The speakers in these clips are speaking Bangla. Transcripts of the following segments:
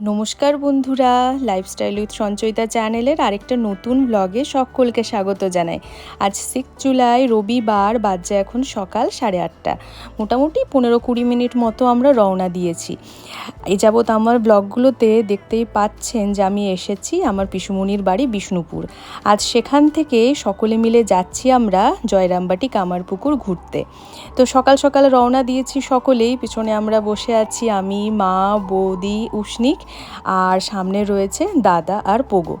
নমস্কার বন্ধুরা লাইফস্টাইল উইথ সঞ্চয়িতা চ্যানেলের আরেকটা নতুন ব্লগে সকলকে স্বাগত জানাই। আজ সিক্স জুলাই, রবিবার বাজে এখন সকাল সাড়ে আটটা। মোটামুটি পনেরো কুড়ি মিনিট মতো আমরা রওনা দিয়েছি। এই যাবৎ আমার ব্লগগুলোতে দেখতেই পাচ্ছেন যে আমি এসেছি আমার পিসুমনির বাড়ি বিষ্ণুপুর। আজ সেখান থেকে সকলে মিলে যাচ্ছি আমরা জয়রামবাটি কামারপুকুর ঘুরতে। তো সকাল সকাল রওনা দিয়েছি সকলেই, পিছনে আমরা বসে আছি আমি, মা, বৌদি, উষ্ণিক আর সামনে রয়েছে দাদা আর পোগো।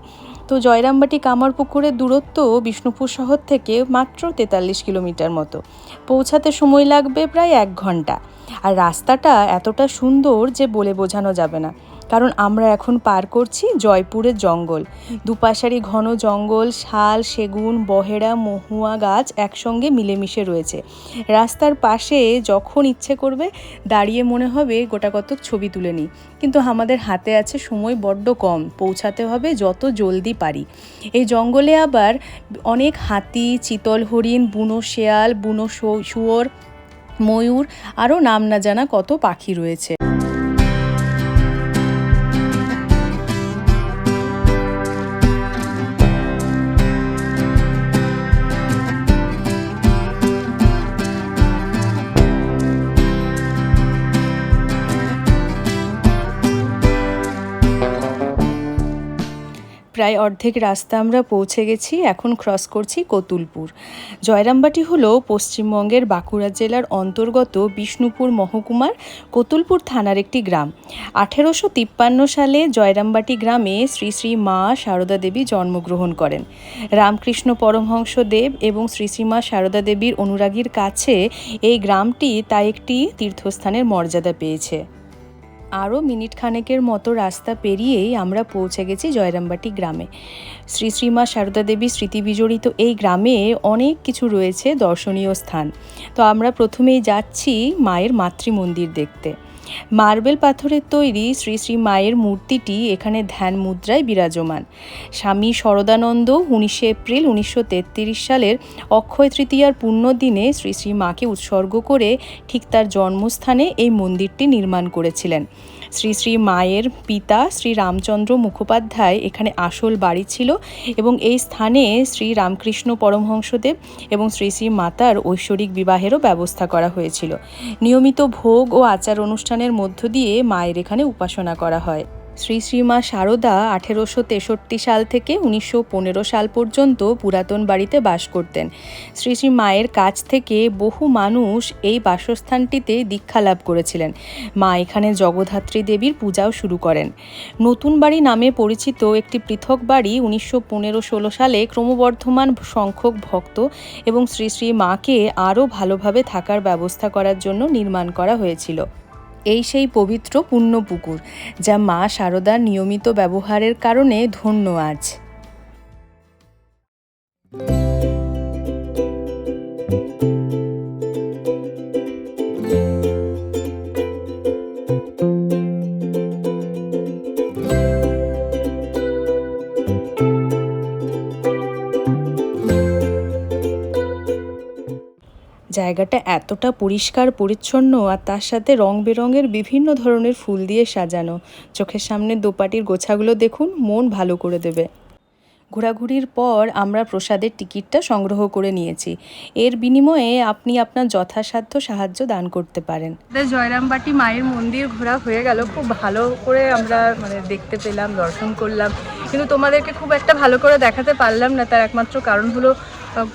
তো জয়রামবাটি কামারপুকুরের দূরত্ব বিষ্ণুপুর শহর থেকে মাত্র তেতাল্লিশ কিলোমিটার মতো। পৌঁছাতে সময় লাগবে প্রায় এক ঘণ্টা। আর রাস্তাটা এতটা সুন্দর যে বলে বোঝানো যাবে না। কারণ আমরা এখন পার করছি জয়পুরের জঙ্গল। দুপাশারি ঘন জঙ্গল, শাল, সেগুন, বহেরা, মহুয়া গাছ একসঙ্গে মিলেমিশে রয়েছে। রাস্তার পাশে যখন ইচ্ছে করবে দাঁড়িয়ে মনে হবে গোটা কতক ছবি তুলে নিই। কিন্তু আমাদের হাতে আছে সময় বড্ড কম, পৌঁছাতে হবে যত জলদি পারি। এই জঙ্গলে আবার অনেক হাতি, চিতল হরিণ, বুনো শেয়াল, বুনো শুয়োর ময়ূর আরও নাম না জানা কত পাখি রয়েছে। প্রায় অর্ধেক রাস্তা আমরা পৌঁছে গেছি, এখন ক্রস করছি কতুলপুর। জয়রামবাটি হলো পশ্চিমবঙ্গের বাঁকুড়া জেলার অন্তর্গত বিষ্ণুপুর মহকুমার কতুলপুর থানার একটি গ্রাম। আঠেরোশো তিপ্পান্ন সালে জয়রামবাটি গ্রামে শ্রী শ্রী মা সারদা দেবী জন্মগ্রহণ করেন। রামকৃষ্ণ পরমহংস দেব এবং শ্রী শ্রী মা সারদা দেবীর অনুরাগীর কাছে এই গ্রামটি তাই একটি তীর্থস্থানের মর্যাদা পেয়েছে। আরও মিনিট খানেকের মতো রাস্তা পেরিয়েই আমরা পৌঁছে গেছি জয়রামবাটি গ্রামে। শ্রী শ্রীমা সারদা দেবী স্মৃতি বিজড়িত এই গ্রামে অনেক কিছু রয়েছে দর্শনীয় স্থান। তো আমরা প্রথমেই যাচ্ছি মায়ের মাতৃমন্দির দেখতে। মার্বেল পাথরের তৈরি শ্রী শ্রী মায়ের মূর্তিটি এখানে ধ্যান মুদ্রায় বিরাজমান। স্বামী শরদানন্দ উনিশে এপ্রিল উনিশশো তেত্রিশ সালের অক্ষয় তৃতীয়ার পুণ্যদিনে শ্রী শ্রী মাকে উৎসর্গ করে ঠিক তার জন্মস্থানে এই মন্দিরটি নির্মাণ করেছিলেন। শ্রী শ্রী মায়ের পিতা শ্রী রামচন্দ্র মুখোপাধ্যায় এখানে আসল বাড়ি ছিল এবং এই স্থানে শ্রী রামকৃষ্ণ পরমহংসদেব এবং শ্রী শ্রী মাতার ঐশ্বরিক বিবাহেরও ব্যবস্থা করা হয়েছিল। নিয়মিত ভোগ ও আচার অনুষ্ঠানের মধ্য দিয়ে মায়ের এখানে উপাসনা করা হয়। শ্রী শ্রী মা শারদা আঠেরোশো তেষট্টি সাল থেকে উনিশশো পনেরো সাল পর্যন্ত পুরাতন বাড়িতে বাস করতেন। শ্রী শ্রী মায়ের কাছ থেকে বহু মানুষ এই বাসস্থানটিতে দীক্ষা লাভ করেছিলেন। মা এখানে জগধাত্রী দেবীর পূজাও শুরু করেন। নতুন বাড়ি নামে পরিচিত একটি পৃথক বাড়ি উনিশশো পনেরো ষোলো সালে ক্রমবর্ধমান সংখ্যক ভক্ত এবং শ্রী শ্রী মাকে আরও ভালোভাবে থাকার ব্যবস্থা করার জন্য নির্মাণ করা হয়েছিল। এই সেই পবিত্র পুণ্যপুকুর যা মা শারদার নিয়মিত ব্যবহারের কারণে ধন্য আজ। জায়গাটা এতটা পরিষ্কার, পরিচ্ছন্ন আর তার সাথে রং বেরঙের বিভিন্ন ধরনের ফুল দিয়ে সাজানো। চোখের সামনে দোপাটির গোছাগুলো দেখুন, মন ভালো করে দেবে। ঘোরাঘুরির পর আমরা প্রসাদের টিকিটটা সংগ্রহ করে নিয়েছি। এর বিনিময়ে আপনি আপনার যথাসাধ্য সাহায্য দান করতে পারেন। জয়রামবাটি মায়ের মন্দির ঘোরা হয়ে গেল। খুব ভালো করে আমরা মানে দেখতে পেলাম, দর্শন করলাম। কিন্তু তোমাদেরকে খুব একটা ভালো করে দেখাতে পারলাম না। তার একমাত্র কারণ হলো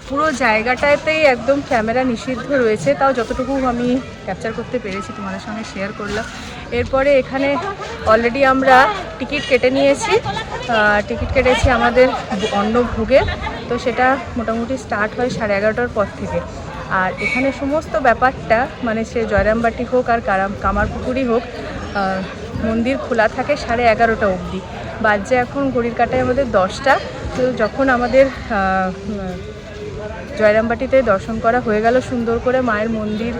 পুরো জায়গাটাতেই একদম ক্যামেরা নিষিদ্ধ রয়েছে। তাও যতটুকু আমি ক্যাপচার করতে পেরেছি তোমাদের সঙ্গে শেয়ার করলাম। এরপরে এখানে অলরেডি আমরা টিকিট কেটে নিয়েছি। টিকিট কেটেছি আমাদের অন্নভোগের তো সেটা মোটামুটি স্টার্ট হয় সাড়ে এগারোটার পর থেকে। আর এখানে সমস্ত ব্যাপারটা মানে সে জয়রামবাটি হোক আর কারাম কামারপুকুরই হোক মন্দির খোলা থাকে সাড়ে এগারোটা অবধি। বাজে এখন ঘড়ির কাটায় আমাদের দশটা। তো যখন আমাদের জয়রামবাটিতে দর্শন করা হয়ে গেল সুন্দর করে মায়ের মন্দির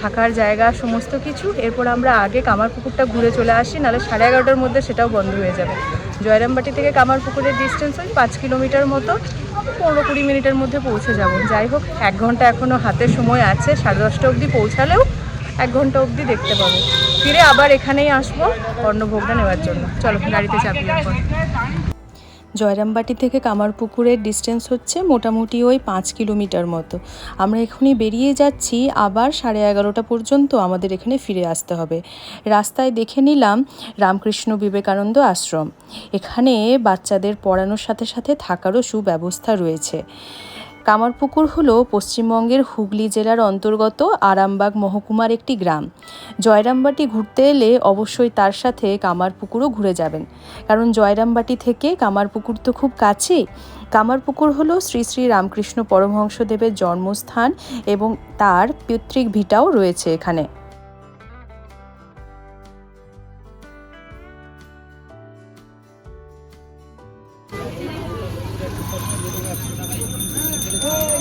থাকার জায়গা, সমস্ত কিছু। এরপর আমরা আগে কামারপুকুরটা ঘুরে চলে আসি, নাহলে সাড়ে এগারোটার মধ্যে সেটাও বন্ধ হয়ে যাবে। জয়রামবাটি থেকে কামারপুকুরের ডিস্টেন্স ওই পাঁচ কিলোমিটার মতো, পনেরো কুড়ি মিনিটের মধ্যে পৌঁছে যাব। যাই হোক, এক ঘণ্টা এখনও হাতে সময় আছে, সাড়ে দশটা অবধি পৌঁছালেও এক ঘণ্টা অবধি দেখতে পাবো। ফিরে আবার এখানেই আসব অন্নভোগটা নেওয়ার জন্য। চলো, গাড়িতে চাপি এখন জয়রামবাটি থেকে কামারপুকুরের ডিস্টেন্স হচ্ছে মোটামুটি ওই পাঁচ কিলোমিটার মতো। আমরা এখনই বেরিয়ে যাচ্ছি, আবার সাড়ে এগারোটা পর্যন্ত আমাদের এখানে ফিরে আসতে হবে। রাস্তায় দেখে নিলাম রামকৃষ্ণ বিবেকানন্দ আশ্রম। এখানে বাচ্চাদের পড়ানোর সাথে সাথে থাকারও সুব্যবস্থা রয়েছে। কামারপুকুর হল পশ্চিমবঙ্গের হুগলি জেলার অন্তর্গত আরামবাগ মহকুমার একটি গ্রাম। জয়রামবাটি ঘুরতে এলে অবশ্যই তার সাথে কামারপুকুরও ঘুরে যাবেন। কারণ জয়রামবাটি থেকে কামারপুকুর তো খুব কাছেই। কামারপুকুর হল শ্রী শ্রী রামকৃষ্ণ পরমহংসদেবের জন্মস্থান এবং তার পৈতৃক ভিটাও রয়েছে এখানে। Oh!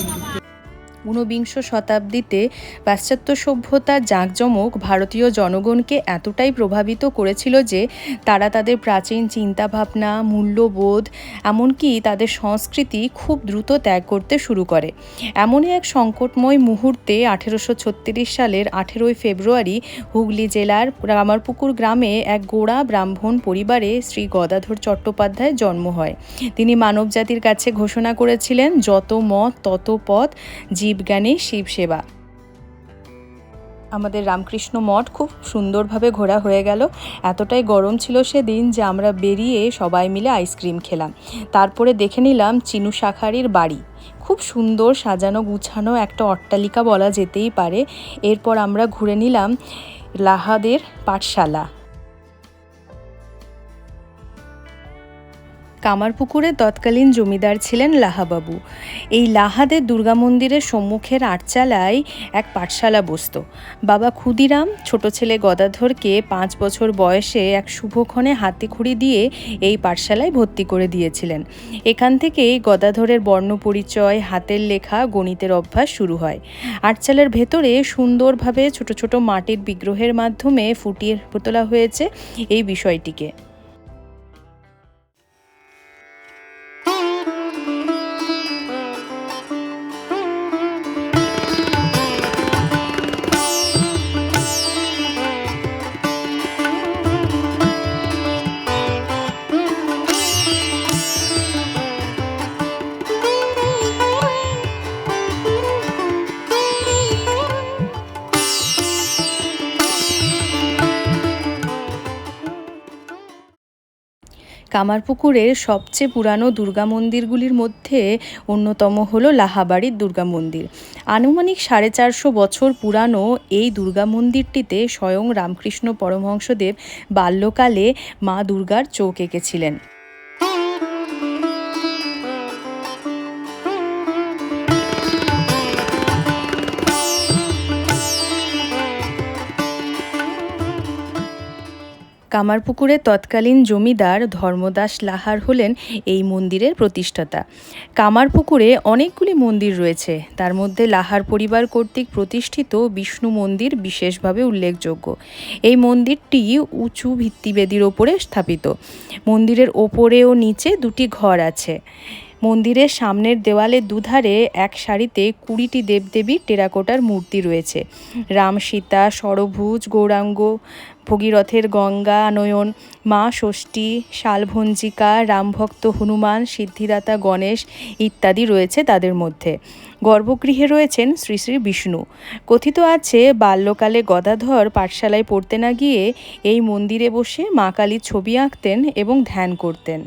ঊনবিংশ শতাব্দীতে পাশ্চাত্য সভ্যতার জাঁকজমক ভারতীয় জনগণকে এতটাই প্রভাবিত করেছিল যে তারা তাদের প্রাচীন চিন্তাভাবনা, মূল্যবোধ, এমনকি তাদের সংস্কৃতি খুব দ্রুত ত্যাগ করতে শুরু করে। এমনই এক সংকটময় মুহূর্তে আঠেরোশো ছত্রিশ সালের আঠেরোই ফেব্রুয়ারি হুগলি জেলার রামারপুকুর গ্রামে এক গোড়া ব্রাহ্মণ পরিবারে শ্রী গদাধর চট্টোপাধ্যায়ের জন্ম হয়। তিনি মানবজাতির কাছে ঘোষণা করেছিলেন, যত মত, তত পথ জীবজ্ঞানী শিব সেবা। আমাদের রামকৃষ্ণ মঠ খুব সুন্দরভাবে ঘোরা হয়ে গেল। এতটাই গরম ছিল সেদিন যে আমরা বেরিয়ে সবাই মিলে আইসক্রিম খেলাম। তারপরে দেখে নিলাম চিনু শাখারির বাড়ি। খুব সুন্দর সাজানো গুছানো একটা অট্টালিকা বলা যেতেই পারে। এরপর আমরা ঘুরে নিলাম লাহাদের পাঠশালা। কামারপুকুরে তৎকালীন জমিদার ছিলেন লাহাবাবু। এই লাহাদের দুর্গা মন্দিরের সম্মুখের আটচালায় এক পাঠশালা বসত। বাবা ক্ষুদিরাম, ছোট ছেলে গদাধরকে পাঁচ বছর বয়সে এক শুভক্ষণে হাতিখুড়ি দিয়ে এই পাঠশালায় ভর্তি করে দিয়েছিলেন। এখান থেকেই গদাধরের বর্ণ পরিচয়, হাতের লেখা, গণিতের অভ্যাস শুরু হয়। আটচালার ভেতরে সুন্দরভাবে ছোট ছোট মাটির বিগ্রহের মাধ্যমে ফুটিয়ে তোলা হয়েছে এই বিষয়টিকে। কামারপুকুরের সবচেয়ে পুরানো দুর্গা মন্দিরগুলির মধ্যে অন্যতম হলো লাহাবাড়ির দুর্গা মন্দির। আনুমানিক সাড়ে চারশো বছর পুরানো এই দুর্গা মন্দিরটিতে স্বয়ং রামকৃষ্ণ পরমহংসদেব বাল্যকালে মা দুর্গার চোখ এঁকেছিলেন। কামারপুকুরের তৎকালীন জমিদার ধর্মদাস লাহার হলেন এই মন্দিরের প্রতিষ্ঠাতা। কামারপুকুরে অনেকগুলি মন্দির রয়েছে। তার মধ্যে লাহার পরিবার কর্তৃক প্রতিষ্ঠিত বিষ্ণু মন্দির বিশেষভাবে উল্লেখযোগ্য। এই মন্দিরটি উঁচু ভিত্তিবেদির ওপরে স্থাপিত। মন্দিরের ওপরে ও নিচে দুটি ঘর আছে। মন্দিরের সামনের দেওয়ালে দুধারে এক সারিতে কুড়িটি দেবদেবীর টেরাকোটার মূর্তি রয়েছে। রাম সীতা, সরভুজ, গৌরাঙ্গ ভগীরথের গঙ্গা নয়ন, মা ষষ্ঠী, শালভঞ্জিকা রামভক্ত হনুমান, সিদ্ধিদাতা গণেশ ইত্যাদি রয়েছে তাদের মধ্যে। গর্ভগৃহে রয়েছেন শ্রী শ্রী বিষ্ণু। কথিত আছে, বাল্যকালে গদাধর পাঠশালায় পড়তে না গিয়ে এই মন্দিরে বসে মা কালীর ছবি আঁকতেন এবং ধ্যান করতেন।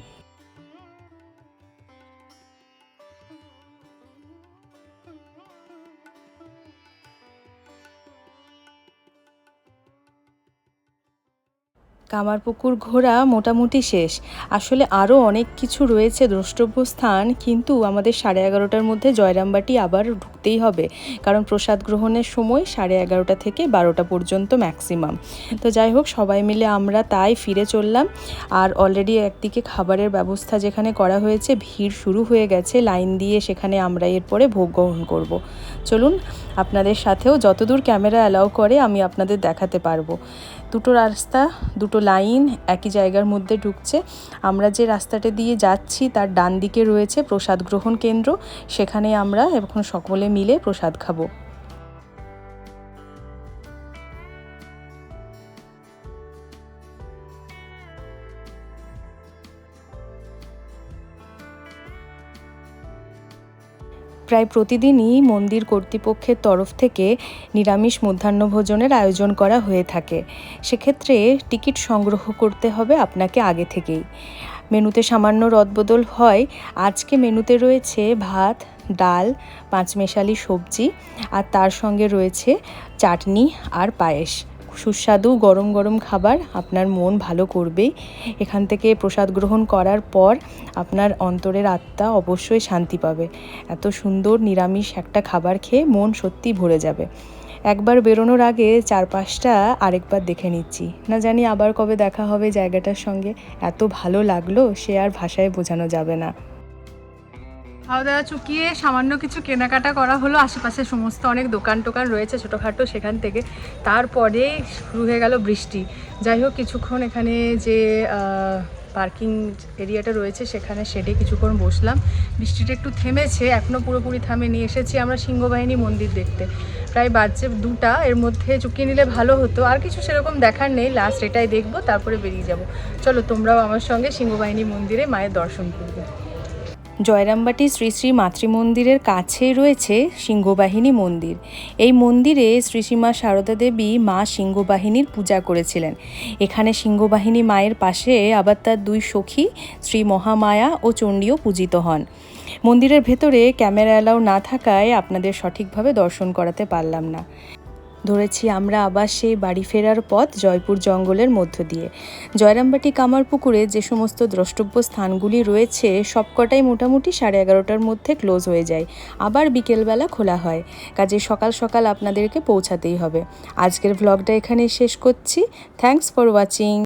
কামারপুকুর ঘোরা মোটামুটি শেষ। আসলে আরও অনেক কিছু রয়েছে দ্রষ্টব্য স্থান, কিন্তু আমাদের সাড়ে এগারোটার মধ্যে জয়রামবাটি আবার ঢুকতেই হবে। কারণ প্রসাদ গ্রহণের সময় সাড়ে এগারোটা থেকে বারোটা পর্যন্ত ম্যাক্সিমাম। তো যাই হোক, সবাই মিলে আমরা তাই ফিরে চললাম। আর অলরেডি একদিকে খাবারের ব্যবস্থা যেখানে করা হয়েছে, ভিড় শুরু হয়ে গেছে। লাইন দিয়ে সেখানে আমরা এরপরে ভোগ গ্রহণ করব। চলুন, আপনাদের সাথেও যতদূর ক্যামেরা অ্যালাউ করে, আমি আপনাদের দেখাতে পারব। দুটো রাস্তা দুটো লাইন একই জায়গার মধ্যে ঢুকছে। আমরা যে রাস্তাটা দিয়ে যাচ্ছি তার ডান দিকে রয়েছে প্রসাদ গ্রহণ কেন্দ্র। সেখানে আমরা এখন সকলে মিলে প্রসাদ খাব। প্রায় প্রতিদিনই মন্দির কর্তৃপক্ষের তরফ থেকে নিরামিষ মধ্যাহ্ন ভোজনের আয়োজন করা হয়ে থাকে। সেক্ষেত্রে টিকিট সংগ্রহ করতে হবে আপনাকে আগে থেকেই। মেনুতে সামান্য রদবদল হয়। আজকে মেনুতে রয়েছে ভাত, ডাল, পাঁচমেশালি সবজি, আর তার সঙ্গে রয়েছে চাটনি আর পায়েস। সুস্বাদু গরম গরম খাবার আপনার মন ভালো করবেই এখান থেকে প্রসাদ গ্রহণ করার পর আপনার অন্তরের আত্মা অবশ্যই শান্তি পাবে। এত সুন্দর নিরামিষ একটা খাবার খেয়ে মন সত্যি ভরে যাবে। একবার বেরোনোর আগে চারপাশটা আরেকবার দেখে নিচ্ছি। না জানি আবার কবে দেখা হবে জায়গাটার সঙ্গে। এত ভালো লাগল সে আর ভাষায় বোঝানো যাবে না। খাওয়া দাওয়া চুকিয়ে সামান্য কিছু কেনাকাটা করা হলো। আশেপাশে সমস্ত অনেক দোকান টোকান রয়েছে ছোটোখাটো সেখান থেকে। তারপরে শুরু হয়ে গেল বৃষ্টি। যাই হোক, কিছুক্ষণ এখানে যে পার্কিং এরিয়াটা রয়েছে সেখানে শেডে কিছুক্ষণ বসলাম। বৃষ্টিটা একটু থেমেছে এখনও পুরোপুরি থামে নিয়ে এসেছি আমরা সিংহবাহিনী মন্দির দেখতে। প্রায় বাজছে দুটা, এর মধ্যে চুকিয়ে নিলে ভালো হতো। আর কিছু সেরকম দেখার নেই। লাস্ট এটাই দেখব, তারপরে বেরিয়ে যাব। চলো তোমরাও আমার সঙ্গে সিংহবাহিনী মন্দিরে মায়ের দর্শন করবে। জয়রামবাটি শ্রী শ্রী মাতৃমন্দিরের কাছেই রয়েছে সিংহবাহিনী মন্দির। এই মন্দিরে শ্রী শ্রীমা সারদা দেবী মা সিংহবাহিনীর পূজা করেছিলেন। এখানে সিংহবাহিনী মায়ের পাশে আবার তার দুই সখী শ্রী মহামায়া ও চণ্ডীও পূজিত হন। মন্দিরের ভেতরে ক্যামেরা অ্যালাউ না থাকায় আপনাদের সঠিকভাবে দর্শন করাতে পারলাম না। ধরেছি আমরা আবার সেই বাড়ি ফেরার পথ জয়পুর জঙ্গলের মধ্য দিয়ে। জয়রামবাটি কামারপুকুরে যে সমস্ত দ্রষ্টব্য স্থানগুলি রয়েছে, সবকটাই মোটামুটি সাড়ে এগারোটার মধ্যে ক্লোজ হয়ে যায়। আবার বিকেলবেলা খোলা হয়। কাজে সকাল সকাল আপনাদেরকে পৌঁছাতেই হবে। আজকের ভ্লগটা এখানে শেষ করছি। Thanks for watching